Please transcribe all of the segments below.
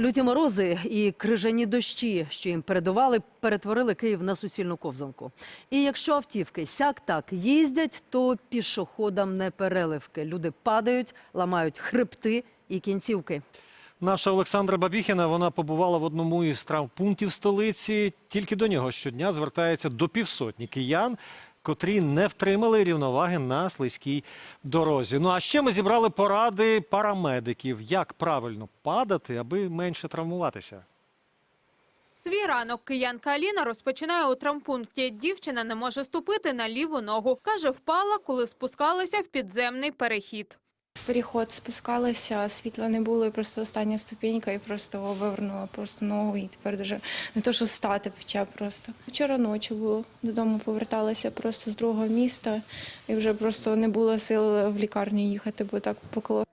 Люті морози і крижані дощі, що їм передували, перетворили Київ на суцільну ковзанку. І якщо автівки сяк так їздять, то пішоходам не переливки. Люди падають, ламають хребти і кінцівки. Наша Олександра Бабіхіна вона побувала в одному із травмпунктів столиці. Тільки до нього щодня звертається до півсотні киян, котрі не втримали рівноваги на слизькій дорозі. Ну а ще ми зібрали поради парамедиків, як правильно падати, аби менше травмуватися. Свій ранок киянка Аліна розпочинає у травмпункті. Дівчина не може ступити на ліву ногу. Каже, впала, коли спускалася в підземний перехід. Переход спускалася, світла не було, і просто остання ступінька, і просто вивернула просто ногу, і тепер даже не то, що стати почав просто. Вчора ночі було, додому поверталася просто з другого міста, і вже просто не було сил в лікарню їхати, бо так покло.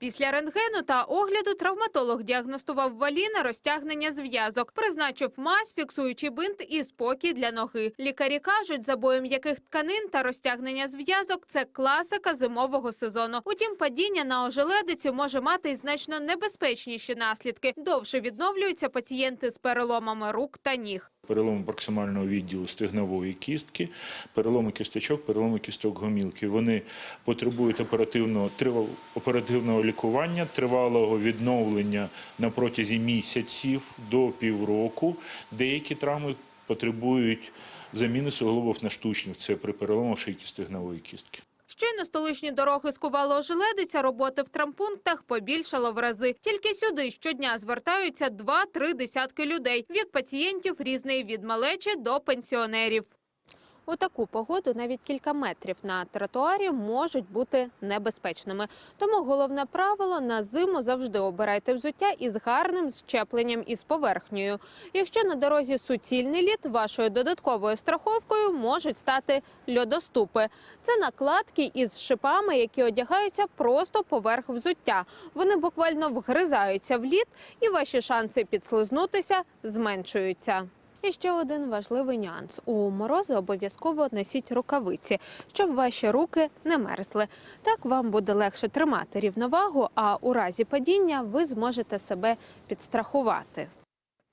Після рентгену та огляду травматолог діагностував в Аліни розтягнення зв'язок, призначив мазь, фіксуючий бинт і спокій для ноги. Лікарі кажуть, забої м'яких тканин та розтягнення зв'язок – це класика зимового сезону. Утім, падіння на ожеледицю може мати значно небезпечніші наслідки. Довше відновлюються пацієнти з переломами рук та ніг. Переломи проксимального відділу стегнової кістки, переломи кісточок, переломи кісток гомілки. Вони потребують оперативного, трива- оперативного лікування, тривалого відновлення на протязі місяців до півроку. Деякі травми потребують заміни суглобів на штучних. Це при переломах шийки стегнової кістки. Щойно столичні дороги скувало ожеледиця, роботи в трампунктах побільшало в рази. Тільки сюди щодня звертаються 2-3 десятки людей. Вік пацієнтів різний від малечі до пенсіонерів. У таку погоду навіть кілька метрів на тротуарі можуть бути небезпечними. Тому головне правило на зиму завжди обирайте взуття із гарним щепленням із поверхнею. Якщо на дорозі суцільний лід, вашою додатковою страховкою можуть стати льодоступи. Це накладки із шипами, які одягаються просто поверх взуття. Вони буквально вгризаються в лід, і ваші шанси підслизнутися зменшуються. І ще один важливий нюанс: у морози обов'язково носіть рукавиці, щоб ваші руки не мерзли. Так вам буде легше тримати рівновагу, а у разі падіння ви зможете себе підстрахувати.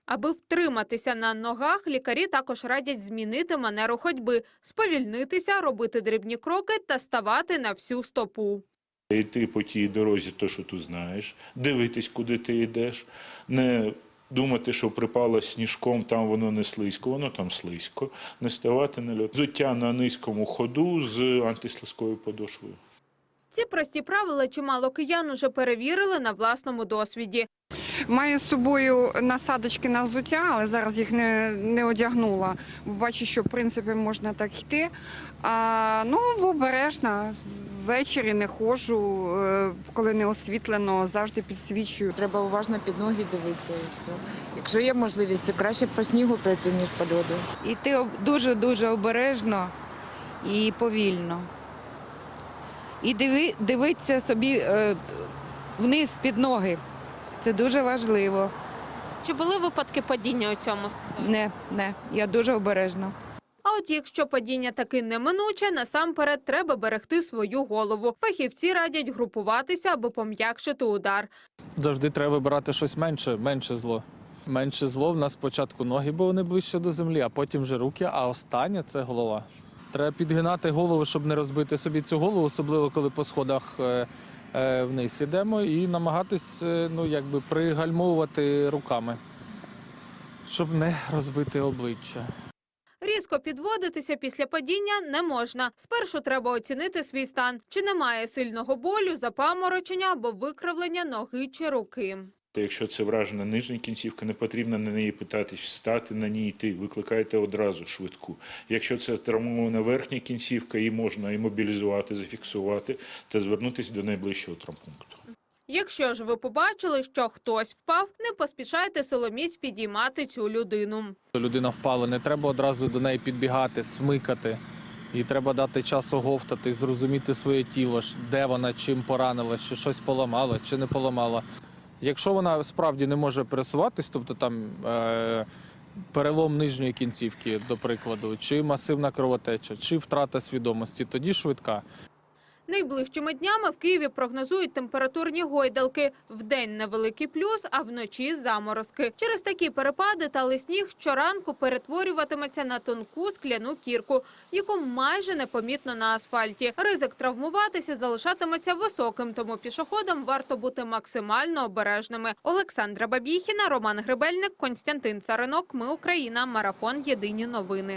Аби втриматися на ногах, лікарі також радять змінити манеру ходьби, сповільнитися, робити дрібні кроки та ставати на всю стопу. Йти по тій дорозі, то, що ти знаєш, дивитись, куди ти йдеш, не думати, що припало сніжком, там воно не слизько, воно там слизько, не ставати на льот. Взуття на низькому ходу з антислизькою подошвою. Ці прості правила чимало киян уже перевірили на власному досвіді. Маю з собою насадочки на взуття, але зараз їх не, не одягнула. Бо Бачу, що в принципі можна так йти. А, ну, обережно. Ввечері не ходжу, е, коли не освітлено, завжди підсвічую. Треба уважно під ноги дивитися і все. Якщо є можливість, то краще по снігу пройти, ніж по льоду. Іти дуже-дуже обережно і повільно. І диви, дивитися собі е, вниз під ноги. Це дуже важливо. Чи були випадки падіння у цьому сезоні? Не, не, я дуже обережна. От якщо падіння таки неминуче, насамперед треба берегти свою голову. Фахівці радять групуватися, аби пом'якшити удар. Завжди треба вибирати щось менше, менше зло. Менше зло в нас спочатку ноги, бо вони ближче до землі, а потім вже руки, а останнє це голова. Треба підгинати голову, щоб не розбити собі цю голову, особливо коли по сходах е, е, вниз ідемо, і намагатись е, ну, якби пригальмовувати руками, щоб не розбити обличчя. Різко підводитися після падіння не можна. Спершу треба оцінити свій стан. Чи немає сильного болю, запаморочення або викривлення ноги чи руки. Якщо це вражена нижня кінцівка, не потрібно на неї питатись, встати на ній йти. Викликайте одразу швидку. Якщо це травмована верхня кінцівка, її можна імобілізувати, зафіксувати та звернутися до найближчого травмпункту. Якщо ж ви побачили, що хтось впав, не поспішайте силоміць підіймати цю людину. Людина впала, не треба одразу до неї підбігати, смикати. І треба дати час оговтати, зрозуміти своє тіло, де вона, чим поранила, чи щось поламала, чи не поламала. Якщо вона справді не може пересуватись, тобто там е- перелом нижньої кінцівки, до прикладу, чи масивна кровотеча, чи втрата свідомості, тоді швидка. Найближчими днями в Києві прогнозують температурні гойдалки. Вдень невеликий плюс, а вночі заморозки. Через такі перепади та сніг щоранку перетворюватиметься на тонку скляну кірку, яку майже непомітно на асфальті. Ризик травмуватися залишатиметься високим, тому пішоходам варто бути максимально обережними. Олександра Бабіхіна, Роман Гребельник, Константин Царинок. Ми Україна. Марафон. Єдині новини.